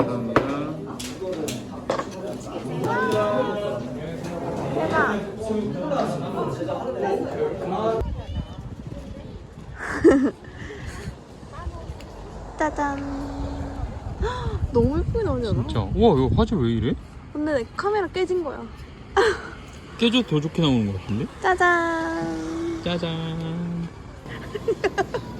짜잔. 너무 예쁘게 나오지 않아? 진짜. 와 이거 화질 왜 이래? 근데 내 카메라 깨진 거야. 깨져 더 좋게 나오는 거 같은데? 짜잔. 짜잔.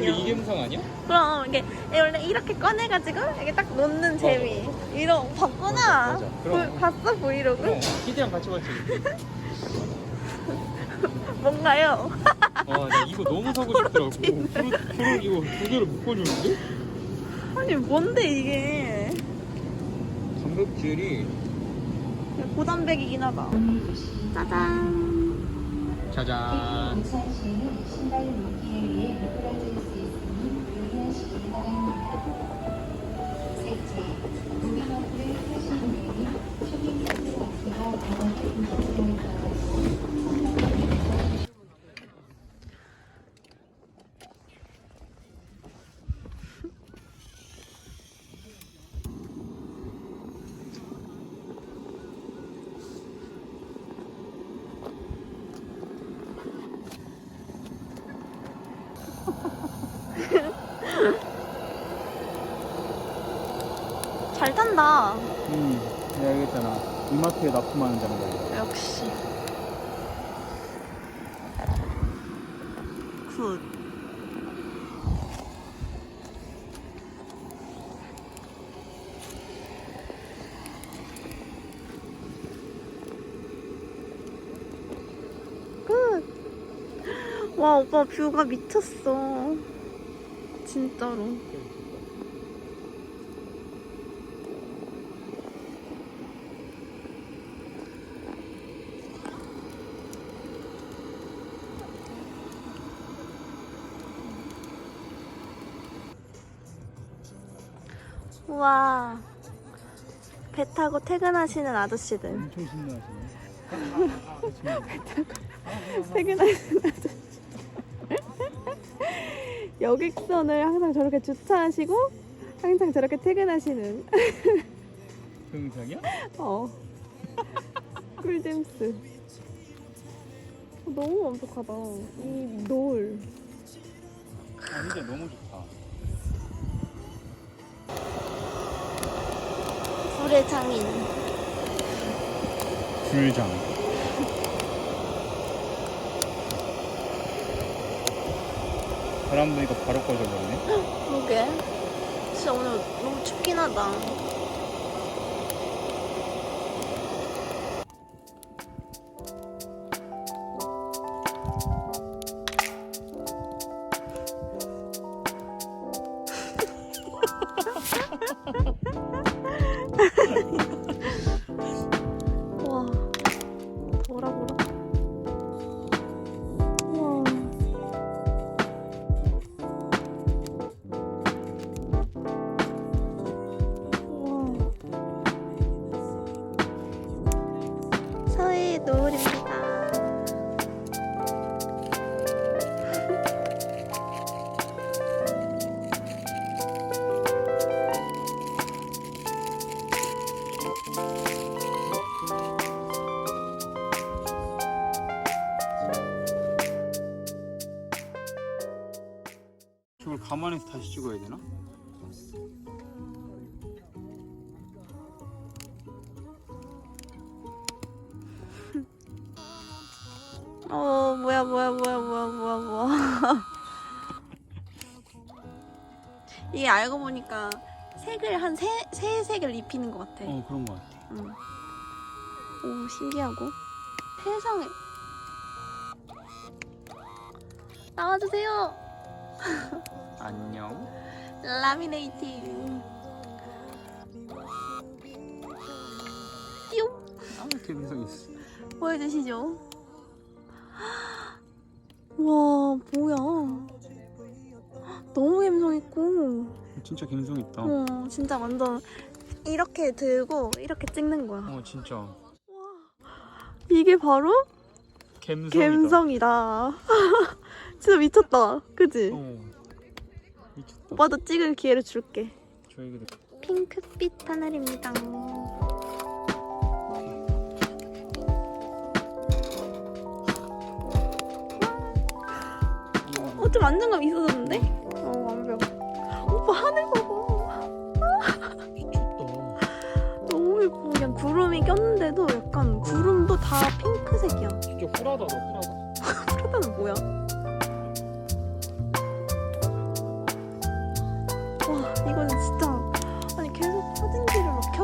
귀여워. 이게 음성 아니야? 그럼 이게 원래 이렇게 꺼내가지고 이게 딱 놓는 재미. 이런 봤구나. 맞아, 맞아. 그럼. 보- 봤어 브이로그? 어 키드랑 같이 봤지 뭔가요? 와 나 이거 너무 사고 싶더라고 프로, 프로 이거 두 개를 묶어주는데? 아니 뭔데 이게? 단백질이 고단백이긴 하다. 짜잔. 짜잔 잘 탄다. 응 내가 얘기했잖아 이마트에 납품하는 장갑이야 역시. 굿. 굿. 와, 오빠 뷰가 미쳤어. 진짜로. 우와. 배 타고 퇴근하시는 아저씨들. 엄청 신나하시네 퇴근하시는 아저씨. 여객선을 항상 저렇게 주차하시고 항상 저렇게 퇴근하시는. 그 영상이야? 어. 꿀잼스. 어, 너무 완벽하다. 이 노을. 아 진짜 너무 좋다. 불의 장인. 불장 바람 부니까 바로 꺼져버리네. 그러게. 진짜 오늘 너무 춥긴 하다. 와 뭐라 뭐 가만히서 다시 찍어야 되나? 어 뭐야 뭐야 뭐야 뭐야 뭐야 뭐야. 이게 알고 보니까 색을 한 세 세 색을 입히는 것 같아. 어 그런 거 같아 응. 오 신기하고 세상에 나와주세요. 안녕 라미네이팅. 띠용 아 감성 있어 보여주시죠. 와 뭐야? 너무 감성 있고, 진짜 감성 있다 어 진짜 완전 이렇게 들고 이렇게 찍는 거야. 어 진짜 이게 바로 감성이다 감성이다. 진짜 미쳤다, 그지? 어 오빠도 찍을 기회를 줄게. 핑크빛 하늘입니다. 어, 좀 안정감 있어졌는데? 어, 완벽. 오빠 하늘 봐봐. 미쳤다. 너무 예뻐. 그냥 구름이 꼈는데도 약간 구름도 다 핑크색이야. 진짜 후라다 너 후라다. 프라다는 뭐야?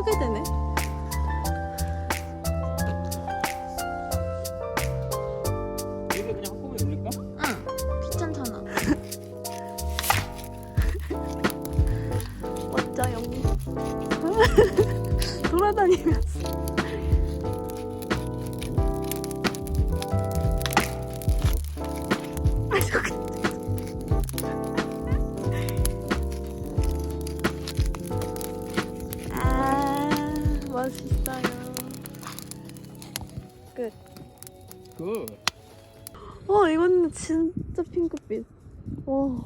사진 멋있어요. 끝. 그. 와 이거는 진짜 핑크빛 와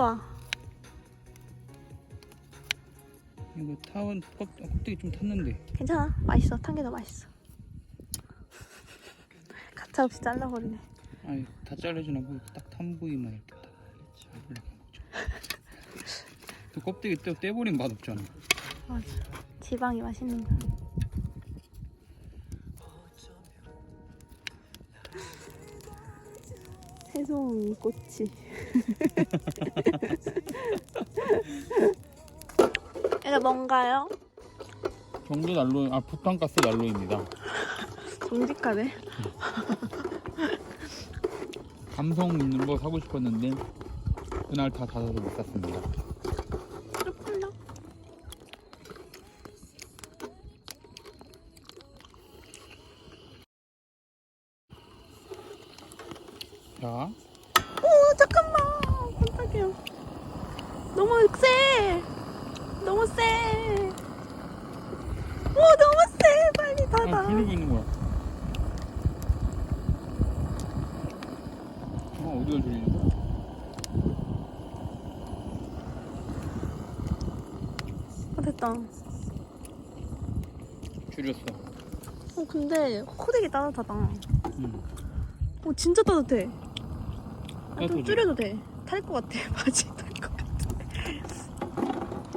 좋아. 이거 타원 껍, 아, 껍데기 좀 탔는데. 괜찮아. 맛있어. 탄 게 더 맛있어. 가차없이 잘라버리네. 아니 다 자르진 않고 딱탄 부위만 이렇게 딱 잘라가 먹죠. 그 껍데기 떼, 떼버린 맛 없잖아. 맞아. 지방이 맛있는 거야 새송이 꽃이 이게 뭔가요? 경주 난로, 아 부탄가스 난로입니다. 정직하네 감성 있는 거 사고 싶었는데 그날 다 닫아서 못 샀습니다. 콜라 자, 깜짝이야 너무 세 너무 세 오, 너무 세! 빨리 아, 닫아. 부르고 있는 거야. 어, 어디가 졸리는 거야? 아, 됐다. 줄였어. 어, 근데 호되게 따뜻하다. 응. 어, 진짜 따뜻해. 아, 좀 따뜻해. 줄여도 돼. 탈 것 같아. 바지 탈 것 같은데.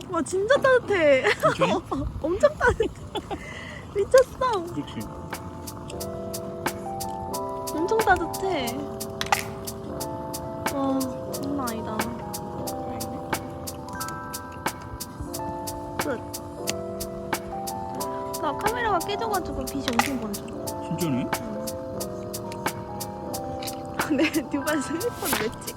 와, 진짜 따뜻해. 엄청 따뜻해. 미쳤어. 그렇지. 엄청 따뜻해. 와, 장난 아니다. 끝. 나 카메라가 깨져가지고 빛이 엄청 번져. 진짜네? 근데 두번 슬리퍼는 왜 찍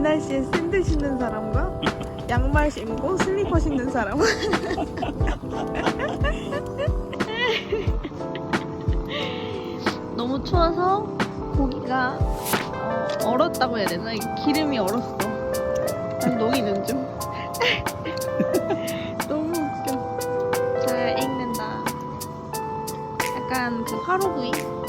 이 날씨에 샌들 신는 사람과 양말 신고 슬리퍼 신는 사람. 너무 추워서 고기가 어, 얼었다고 해야 되나? 이 기름이 얼었어. 난 녹이는 중. 너무 웃겨. 잘 익는다. 약간 그 화로구이?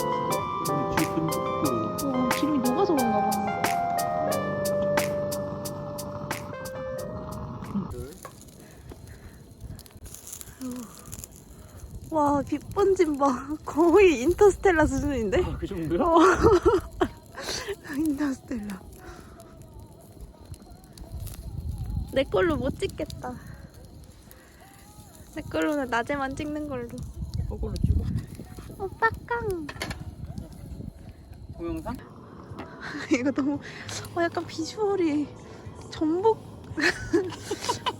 10번 진바 뭐, 거의 인터스텔라 수준인데? 아, 그 정도야? 어. 인터스텔라 내 걸로 못 찍겠다 내 걸로는 낮에만 찍는 걸로 어, 그걸로 찍어 어, 오빠 깡 동영상? 이거 너무 어, 약간 비주얼이 전복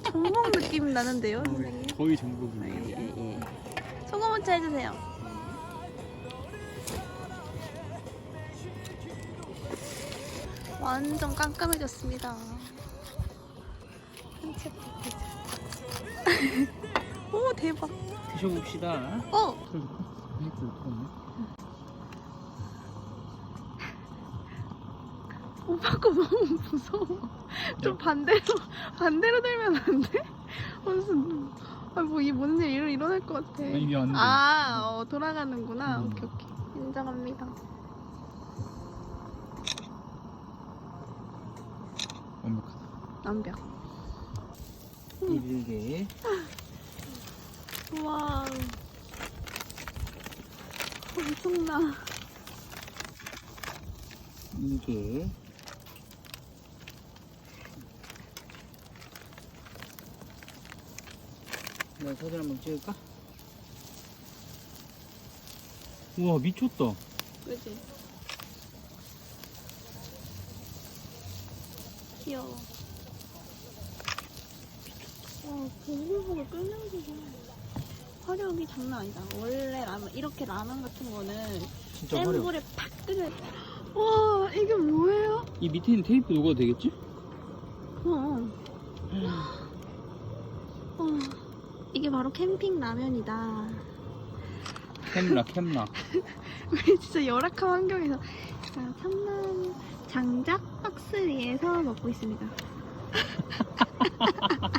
전복 느낌이 나는데요 어, 선생님 거의 전복이네요 아, 예, 예. 예. 후추 해주세요. 완전 깜깜해졌습니다. 오 대박. 드셔봅시다. 어? 오빠 거 너무 무서워. 좀 반대로 반대로 들면 안 돼? 무슨 아 뭐 이게 뭔일 일어날 것 같아. 이게 안 돼. 아 어, 돌아가는구나. 음. 오케이 오케이 인정합니다. 완벽하다. 완벽. 일개. 와 엄청나. 이 게나 사진 한번 찍을까? 우와 미쳤다 그지? 귀여워. 와, 보글보글 끓는지도 화력이 장난 아니다. 원래 라면, 이렇게 라면 같은 거는 진짜 센 화려 불에 팍 끓여. 와, 이게 뭐예요? 이 밑에 있는 테이프 녹아도 되겠지? 어. 어. 이게 바로 캠핑 라면이다. 캠락 캠락 우리 진짜 열악한 환경에서 자, 참나무 장작 박스 위에서 먹고 있습니다.